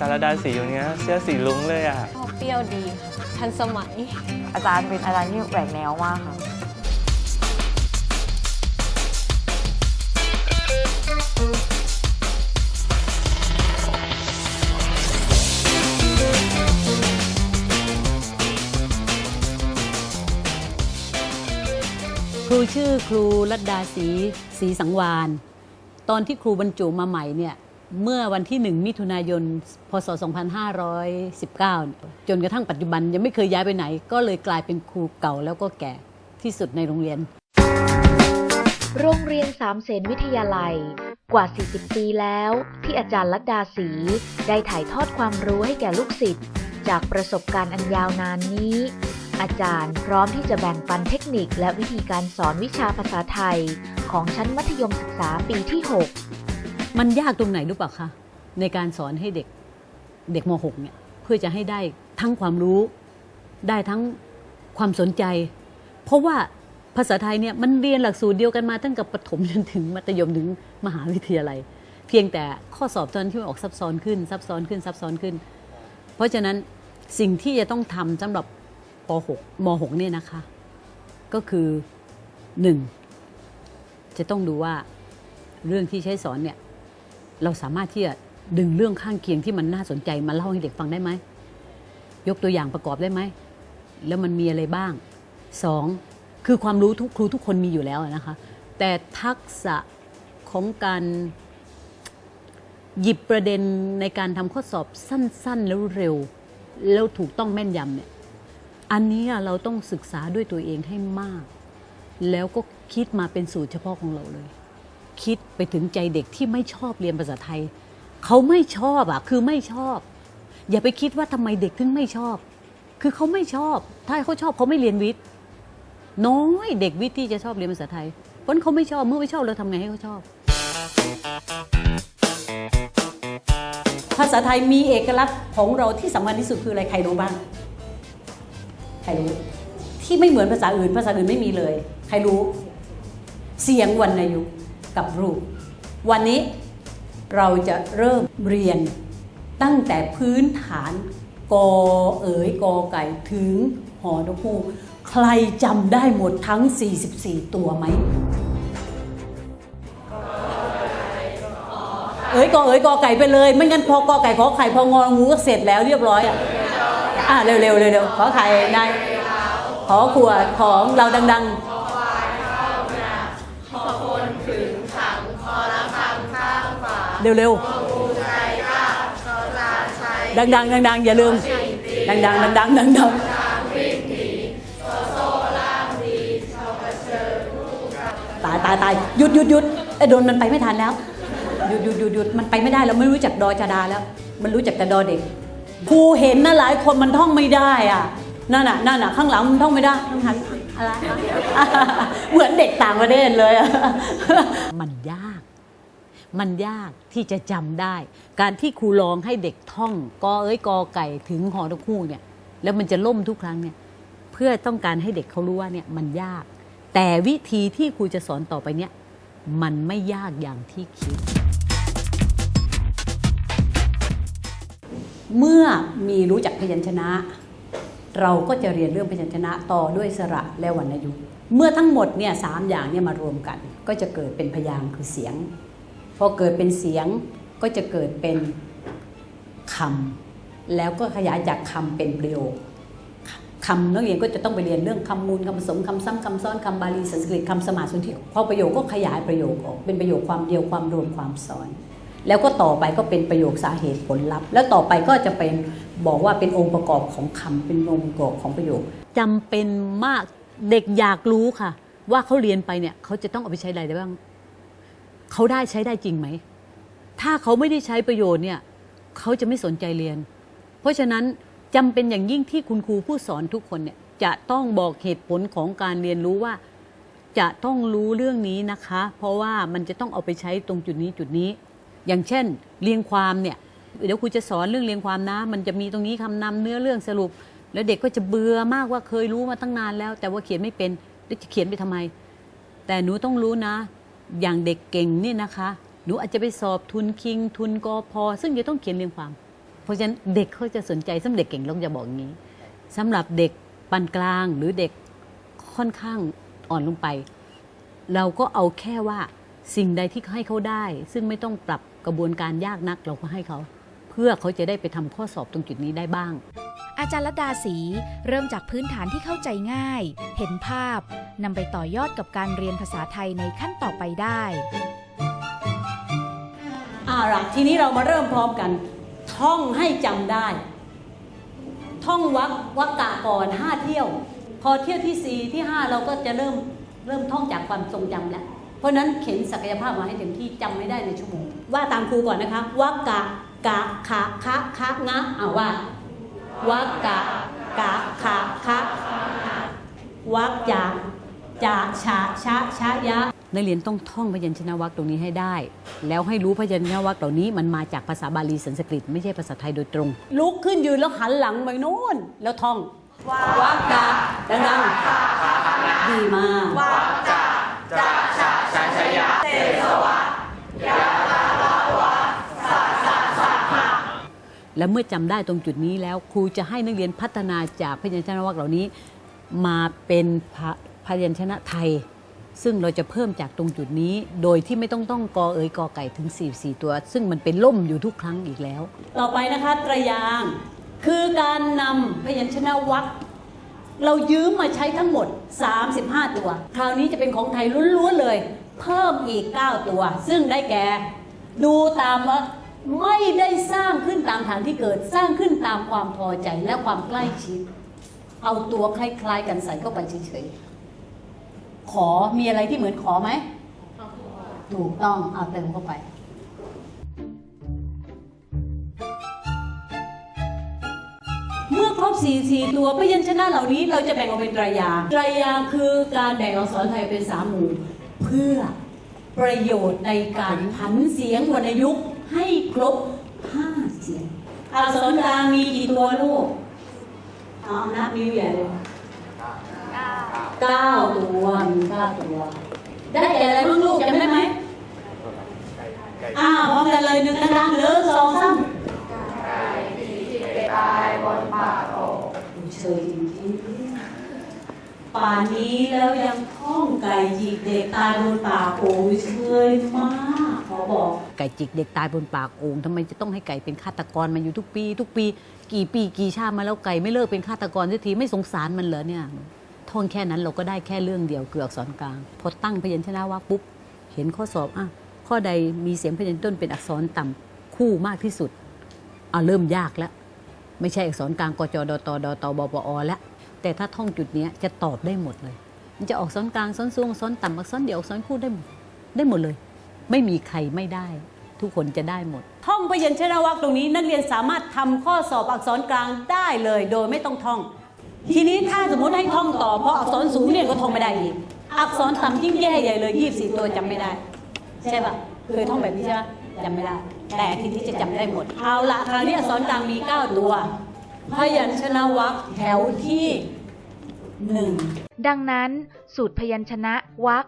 สีวันนี้เสื้อสีลุงเลยอะชอบเปรี้ยวดีค่ะทันสมัย อาจารย์เป็นอาจารย์ที่แหวกแนวมากค่ะ ครูชื่อครูรัตดาศรีศรีสังวาน ตอนที่ครูบรรจุมาใหม่เนี่ย เมื่อวันที่ 1 มิถุนายน พศ 2519 จนกระทั่งปัจจุบันยังไม่เคยย้ายไปไหน ก็เลยกลายเป็นครูเก่าแล้วก็แก่ที่สุดในโรงเรียน โรงเรียนสามเสนวิทยาลัย กว่า 40 ปีแล้ว ที่อาจารย์ลัดดาศรีได้ถ่ายทอดความรู้ให้แก่ลูกศิษย์จากประสบการณ์อันยาวนานนี้ อาจารย์พร้อมที่จะแบ่งปันเทคนิคและวิธีการสอนวิชาภาษาไทย ของชั้นมัธยมศึกษาปีที่ 6 มันยากตรงไหนรู้เปล่าคะในการสอนให้เด็กเด็กม .6 เนี่ยเพื่อจะให้ได้ทั้งความรู้ได้ทั้งความสนใจ เพราะว่าภาษาไทยเนี่ยมันเรียนหลักสูตรเดียวกันมาตั้งแต่ประถมจนถึงมัธยมถึงมหาวิทยาลัย เพียงแต่ข้อสอบตอนที่มันออกซับซ้อนขึ้นซับซ้อนขึ้นซับซ้อนขึ้น เพราะฉะนั้นสิ่งที่จะต้องทำสำหรับป .6 ม .6 เนี่ยนะคะ ก็คือหนึ่งจะต้องดูว่าเรื่องที่ใช้สอนเนี่ย เราสามารถที่จะดึงเรื่องข้างเคียงที่มันน่าสนใจมาเล่าให้เด็กฟังได้ไหม ยกตัวอย่างประกอบได้ไหม แล้วมันมีอะไรบ้างสองคือความรู้ทุกครูทุกคนมีอยู่แล้วนะคะ แต่ทักษะของการหยิบประเด็นในการทำข้อสอบสั้น ๆ แล้วเร็ว แล้วถูกต้องแม่นยำเนี่ยอันนี้เราต้องศึกษาด้วยตัวเองให้มาก แล้วก็คิดมาเป็นสูตรเฉพาะของเราเลย คิดไปถึงใจเด็กที่ไม่ชอบเรียนภาษาไทย เขาไม่ชอบอะ คือไม่ชอบ อย่าไปคิดว่าทำไมเด็กถึงไม่ชอบ คือเขาไม่ชอบ ถ้าเขาชอบเขาไม่เรียนวิทย์ น้อยเด็กวิทย์ที่จะชอบเรียนภาษาไทย เพราะเขาไม่ชอบ เมื่อไม่ชอบเราทำไงให้เขาชอบ ภาษาไทยมีเอกลักษณ์ของเราที่สำคัญที่สุดคืออะไรใครรู้บ้าง ใครรู้ที่ไม่เหมือนภาษาอื่น ภาษาอื่นไม่มีเลย ใครรู้ เสียงวรรณยุกต์ กับรูป วันนี้เราจะเริ่มเรียนตั้งแต่พื้นฐานกอเอ๋ยกอไก่ถึงหอนกูใครจำได้หมดทั้ง 44 ตัวไหม เอ๋ยกอเอ๋ยกอไก่ไปเลย ไม่งั้นพอกอไก่ขอไข่พององูก็เสร็จแล้วเรียบร้อยอะอะเร็วเร็วเร็วเร็วขอไข่นายขอขวดของเราดัง ๆ เร็วเร็วดังดังดังดังๆอย่าลืม ดังดังดังดังดังดังตายตายตายหยุดหยุดหยุดไอ้โดนมันไปไม่ทันแล้วหยุดหยุดหยุดหยุดมันไปไม่ได้เราไม่รู้จักดอจดาแล้ว มันรู้จักแต่ดอเด็กครูเห็นนะหลายคนมันท่องไม่ได้อะนั่นน่ะนั่นน่ะข้างหลังมันท่องไม่ได้ต้องหันอะไรเหมือนเด็กต่างประเทศเลยอะมันยาก มันยากที่จะจำได้ การที่ครูลองให้เด็กท่องกอเอ้ยกอไก่ถึงหอตะคู่เนี่ยแล้วมันจะล่มทุกครั้งเนี่ยเพื่อต้องการให้เด็กเขารู้ว่าเนี่ยมันยาก แต่วิธีที่ครูจะสอนต่อไปเนี่ยมันไม่ยากอย่างที่คิด เมื่อมีรู้จักพยัญชนะ เราก็จะเรียนเรื่องพยัญชนะต่อด้วยสระและวรรณยุกต์เมื่อทั้งหมดเนี่ยสามอย่างเนี่ยมารวมกัน ก็จะเกิดเป็นพยางค์คือเสียง พอเกิดเป็นเสียงก็จะเกิดเป็นคำแล้วก็ขยายจากคำเป็นประโยคคำนักเรียนก็จะต้องไปเรียนเรื่องคำมูลคำผสมคำซ้ำคำซ้อนคำบาลีสันสกฤตคำสมาสุนธิพอประโยคก็ขยายประโยคออกเป็นประโยคความเดียวความรวมความซ้อน แล้วก็ต่อไปก็เป็นประโยคสาเหตุผลลัพธ์ แล้วต่อไปก็จะเป็นบอกว่าเป็นองค์ประกอบของคำเป็นองค์ประกอบของประโยคจำเป็นมากเด็กอยากรู้ค่ะ ว่าเขาเรียนไปเนี่ยเขาจะต้องเอาไปใช้อะไรได้บ้าง เขาได้ใช้ได้จริงไหม ถ้าเขาไม่ได้ใช้ประโยชน์เนี่ยเขาจะไม่สนใจเรียน เพราะฉะนั้นจำเป็นอย่างยิ่งที่คุณครูผู้สอนทุกคนเนี่ยจะต้องบอกเหตุผลของการเรียนรู้ว่า จะต้องรู้เรื่องนี้นะคะ เพราะว่ามันจะต้องเอาไปใช้ตรงจุดนี้จุดนี้ อย่างเช่น เรียงความเนี่ยเดี๋ยวครูจะสอนเรื่องเรียงความนะ มันจะมีตรงนี้คำนำเนื้อเรื่องสรุป แล้วเด็กก็จะเบื่อมากว่าเคยรู้มาตั้งนานแล้ว แต่ว่าเขียนไม่เป็นแล้วจะเขียนไปทำไม แต่หนูต้องรู้นะ อย่างเด็กเก่งนี่นะคะ หนูอาจจะไปสอบทุนคิง ทุนกอพอ ซึ่งจะต้องเขียนเรียงความ เพราะฉะนั้นเด็กเขาจะสนใจสำหรับเด็กเก่งลงจะบอกอย่างนี้สำหรับเด็กปานกลางหรือเด็กค่อนข้างอ่อนลงไป เราก็เอาแค่ว่าสิ่งใดที่ให้เขาได้ ซึ่งไม่ต้องปรับกระบวนการยากนักเราก็ให้เขา เพื่อเขาจะได้ไปทำข้อสอบตรงจุดนี้ได้บ้าง อาจารย์ลดาศรีเริ่มจากพื้นฐานที่เข้าใจง่าย เห็นภาพนำไปต่อยอดกับการเรียนภาษาไทยในขั้นต่อไปได้อ่าละทีนี้เรามาเริ่มพร้อมกัน ท่องให้จำได้ ท่องวักวักกะก่อนห้าเที่ยว พอเที่ยวที่สี่ที่ห้าเราก็จะเริ่มเริ่มท่องจากความทรงจำแล้วเพราะฉะนั้นเข็นศักยภาพมาให้เต็มที่จำไม่ได้ในชั่วโมง ว่าตามครูก่อนนะคะวักกะกะขะคะคะงะอ่าว่า วักกะกะขะคะวักจะจะชะชะชะยะนักเรียนต้องท่องพยัญชนะวรรคตรงนี้ให้ได้ แล้วให้รู้พยัญชนะวรรคเหล่านี้มันมาจากภาษาบาลีสันสกฤต ไม่ใช่ภาษาไทยโดยตรง ลุกขึ้นยืนแล้วหันหลังไปโน่นแล้วท่องวักกะดังๆดีมาก และเมื่อจำได้ตรงจุดนี้แล้วครูจะให้นักเรียนพัฒนาจากพยัญชนะวรรคเหล่านี้ มาเป็นพะพยัญชนะไทย ซึ่งเราจะเพิ่มจากตรงจุดนี้ โดยที่ไม่ต้องต้องกอเอ๋ยกอไก่ถึง 4 4 ตัว ซึ่งมันเป็นล่มอยู่ทุกครั้งอีกแล้ว ต่อไปนะคะตรยางคือการนำพยัญชนะวรรคเรายืมมาใช้ทั้งหมด 35 ตัว คราวนี้จะเป็นของไทยล้วนๆเลย เพิ่มอีก 9 ตัว ซึ่งได้แก่ ดูตามว่า ไม่ได้สร้างขึ้นตามฐานที่เกิด สร้างขึ้นตามความพอใจและความใกล้ชิด เอาตัวคล้ายๆ กันใส่เข้าไปเฉยๆขอมีอะไรที่เหมือนขอไหมถูกต้องเอาเติมเข้าไปเมื่อครบ4 4ตัวพยัญชนะเหล่านี้เราจะแบ่งออกเป็นไตรยางค์ไตรยางค์คือการแบ่งอักษรไทยเป็นสามหมู่ เพื่อประโยชน์ในการผันเสียงวรรณยุกต์ ให้ครบ5เสียงอักษรกลางมีกี่ตัวลูกเอานับนิ้วใหญ่เลยเก้าตัวมีเก้าตัว ได้แก่อะไรบ้างลูกจำได้ไหมอ้าวพร้อมกันเลยหนึ่งดังๆเหลือสองสามเฉยจริงๆป่านนี้แล้วยังท่องไก่จิกเด็กตายบนปากโอ้ยเชยมาก บอกไก่จิกเด็กตายบนปากโอ่งทำไมจะต้องให้ไก่เป็นฆาตกรมาอยู่ทุกปี ทุกปี กี่ปีกี่ชาติมาแล้วไก่ไม่เลิกเป็นฆาตกรสักทีไม่สงสารมันเหรอเนี่ยท่องแค่นั้นเราก็ได้แค่เรื่องเดียวเกือกสอนกลางพอตั้งพยัญชนะว่าปุ๊บเห็นข้อสอบอะข้อใดมีเสียงพยัญชนะต้นเป็นอักษรต่ำคู่มากที่สุดเอาเริ่มยากแล้ว ไม่ใช่อักษรกลางกจดตดตบปอแล้วแต่ถ้าท่องจุดนี้จะตอบได้หมดเลย มันจะออกอักษรกลางอักษรสูงอักษรต่ำอักษรเดี่ยวอักษรคู่ได้ได้หมดเลย ไม่มีใครไม่ได้ ทุกคนจะได้หมด ท่องพยัญชนะวรรคตรงนี้ นักเรียนสามารถทำข้อสอบอักษรกลางได้เลยโดยไม่ต้องท่อง ทีนี้ถ้าสมมติให้ท่องต่อเพราะอักษรสูงเนี่ยก็ท่องไม่ได้อีก อักษรต่ำยิ่งแย่ใหญ่เลย24ตัวจำไม่ได้ ใช่ปะเคยท่องแบบนี้ใช่ไหมจำไม่ได้ แต่ทีนี้จะจำได้หมด เอาละคราวนี้อักษรกลางมี 9 ตัวพยัญชนะวรรคแถวที่หนึ่งดังนั้น สูตรพยัญชนะวรรค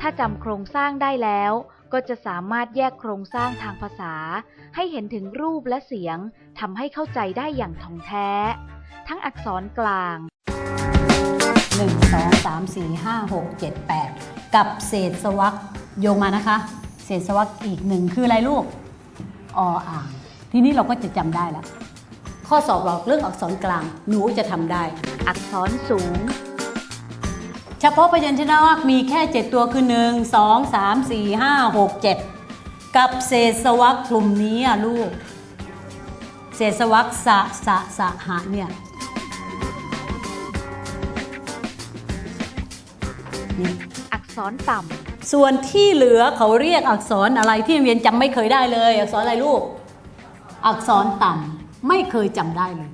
ถ้าจำโครงสร้างได้แล้ว ก็จะสามารถแยกโครงสร้างทางภาษา ให้เห็นถึงรูปและเสียงทำให้เข้าใจได้อย่างท่องแท้ ทั้งอักษรกลางหนึ่งสองสามสี่ห้าหกเจ็ดแปดกับเศษสวักโยงมานะคะ เศษสวักอีกหนึ่งคืออะไรลูก ออ่าง ทีนี้เราก็จะจำได้แล้ว ข้อสอบเราเรื่องอักษรกลางหนูจะทำได้ อักษรสูง เฉพาะพยัญชนะวรรคมีแค่ 7 ตัวคือ 1 2 3 4 5 6 7 กับเศษสวักกลุ่มนี้อะลูก เศษสวักสะสะสะหะเนี่ยนี่อักษรต่ส่วนที่เหลือเขาเรียกอักษรอะไรที่โรงเรียนจำไม่เคยได้เลย อักษรอะไรลูก อักษรต่ำไม่เคยจำได้เลย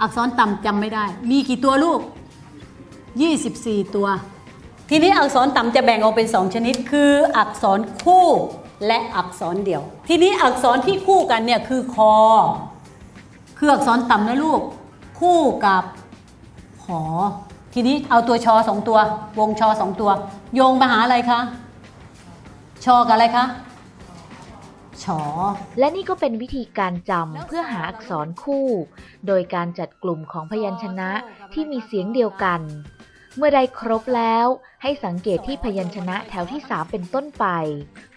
อักษรต่ำจำไม่ได้ มีกี่ตัวลูก 24 ตัว ทีนี้อักษรต่ำจะแบ่งออกเป็น 2 ชนิด คืออักษรคู่และอักษรเดี่ยว ทีนี้อักษรที่คู่กันเนี่ยคือคอ คืออักษรต่ำนะลูก คู่กับหอ ทีนี้เอาตัวชอสองตัว วงชอสองตัว โยงมาหาอะไรคะ ชอกับอะไรคะชอและนี่ก็เป็นวิธีการจำเพื่อหาอักษรคู่ โดยการจัดกลุ่มของพยัญชนะที่มีเสียงเดียวกัน เมื่อได้ครบแล้ว ให้สังเกตที่พยัญชนะแถวที่ 3 เป็นต้นไป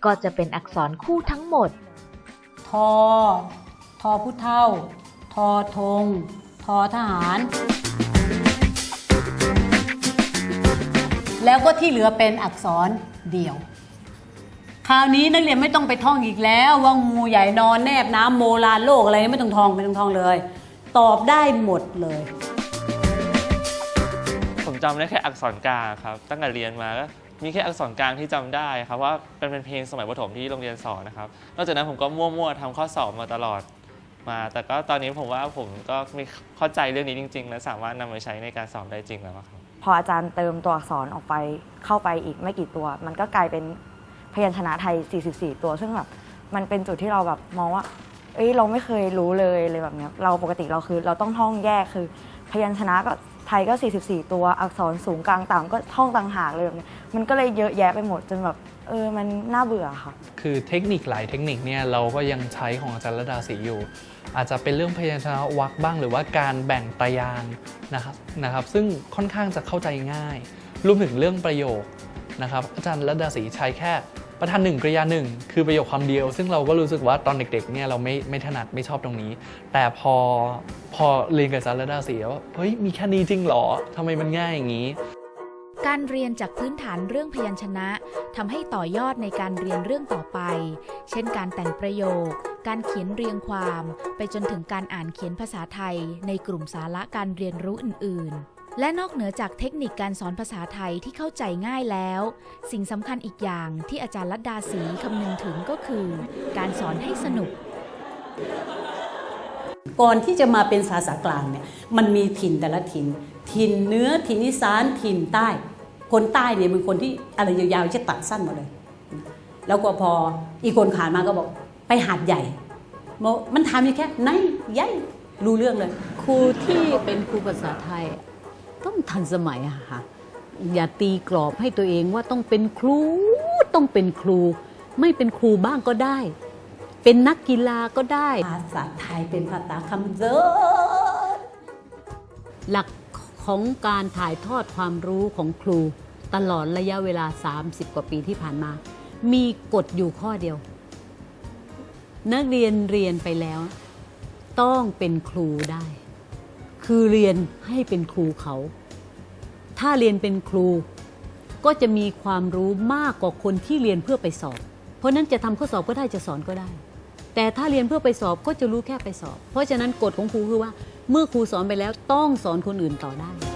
ก็จะเป็นอักษรคู่ทั้งหมด ทอ ทอผู้เท่า ทอธง ทอทหาร แล้วก็ที่เหลือเป็นอักษรเดี่ยว คราวนี้นักเรียนไม่ต้องไปท่องอีกแล้ว ว่างูใหญ่นอนแนบน้ำโมลาโลกอะไรไม่ต้องท่องไม่ต้องท่องเลย ตอบได้หมดเลย จำได้แค่อักษรกลางครับตั้งแต่เรียนมาก็มีแค่อักษรกลางที่จำได้ครับว่าเป็นเป็นเพลงสมัยประถมที่โรงเรียนสอนนะครับนอกจากนั้นผมก็มั่วๆทำข้อสอบมาตลอดมา แต่ก็ตอนนี้ผมว่าผมก็มีเข้าใจเรื่องนี้จริง ๆ และสามารถนำไปใช้ในการสอบได้จริงแล้วครับพออาจารย์เติมตัวอักษรออกไปเข้าไปอีกไม่กี่ตัว มันก็กลายเป็นพยัญชนะไทย 44 ตัว ซึ่งแบบมันเป็นจุดที่เราแบบมองว่า เอ้ยเราไม่เคยรู้เลยเลยแบบเนี้ยเราปกติเราคือเราต้องท่องแยกคือ พยัญชนะก็ ไทยก็ 44 ตัวอักษรสูงกลางต่ำก็ท่องต่างหากเลยแบบนี้มันก็เลยเยอะแยะไปหมดจนแบบเออมันน่าเบื่อค่ะ คือเทคนิคหลายเทคนิคเนี่ยเราก็ยังใช้ของอาจารย์ระดาศรีอยู่ อาจจะเป็นเรื่องพยัญชนะวรรคบ้างหรือว่าการแบ่งตรยางค์นะครับนะครับ ซึ่งค่อนข้างจะเข้าใจง่ายรวมถึงเรื่องประโยคนะครับอาจารย์ระดาศรีใช้แค่ ประธานหนึ่งกริยาหนึ่งคือประโยคคำเดียว ซึ่งเราก็รู้สึกว่าตอนเด็กๆเนี่ยเราไม่ไม่ถนัดไม่ชอบตรงนี้ แต่พอพอเรียนกับอาร์ดาศรีแล้วว่าเฮ้ยมีแค่นี้จริงเหรอทำไมมันง่ายอย่างนี้การเรียนจากพื้นฐานเรื่องพยัญชนะทำให้ต่อยอดในการเรียนเรื่องต่อไป เช่นการแต่งประโยค การเขียนเรียงความ ไปจนถึงการอ่านเขียนภาษาไทย ในกลุ่มสาระการเรียนรู้อื่น ๆ และนอกเหนือจากเทคนิคการสอนภาษาไทยที่เข้าใจง่ายแล้ว สิ่งสำคัญอีกอย่างที่อาจารย์ลัดดาศรีคำนึงถึงก็คือ การสอนให้สนุก ก่อนที่จะมาเป็นภาษากลางเนี่ยมันมีถิ่นแต่ละถิ่นถิ่นเหนื้อถิ่นอีสานถิ่นใต้ คนใต้เนี่ยเป็นคนที่อะไรยาวๆจะตัดสั้นหมดเลย แล้วก็พออีกคนขานมาก็บอกไปหาดใหญ่บอกมันถามอยู่แค่ไหนใหญ่รู้เรื่องเลย ครูที่เป็นครูภาษาไทย ต้องทันสมัยอะค่ะอย่าตีกรอบให้ตัวเองว่าต้องเป็นครูต้องเป็นครู ไม่เป็นครูบ้างก็ได้ เป็นนักกีฬาก็ได้ ภาษาไทยเป็นภาษาคำเดินหลักของการถ่ายทอดความรู้ของครู ตลอดระยะเวลา 30 กว่าปีที่ผ่านมา มีกฎอยู่ข้อเดียว นักเรียนเรียนไปแล้ว ต้องเป็นครูได้ คือเรียนให้เป็นครูเขา ถ้าเรียนเป็นครู ก็จะมีความรู้มากกว่าคนที่เรียนเพื่อไปสอบ เพราะนั้นจะทำข้อสอบก็ได้จะสอนก็ได้ แต่ถ้าเรียนเพื่อไปสอบก็จะรู้แค่ไปสอบ เพราะฉะนั้นกฎของครูคือว่า เมื่อครูสอนไปแล้วต้องสอนคนอื่นต่อได้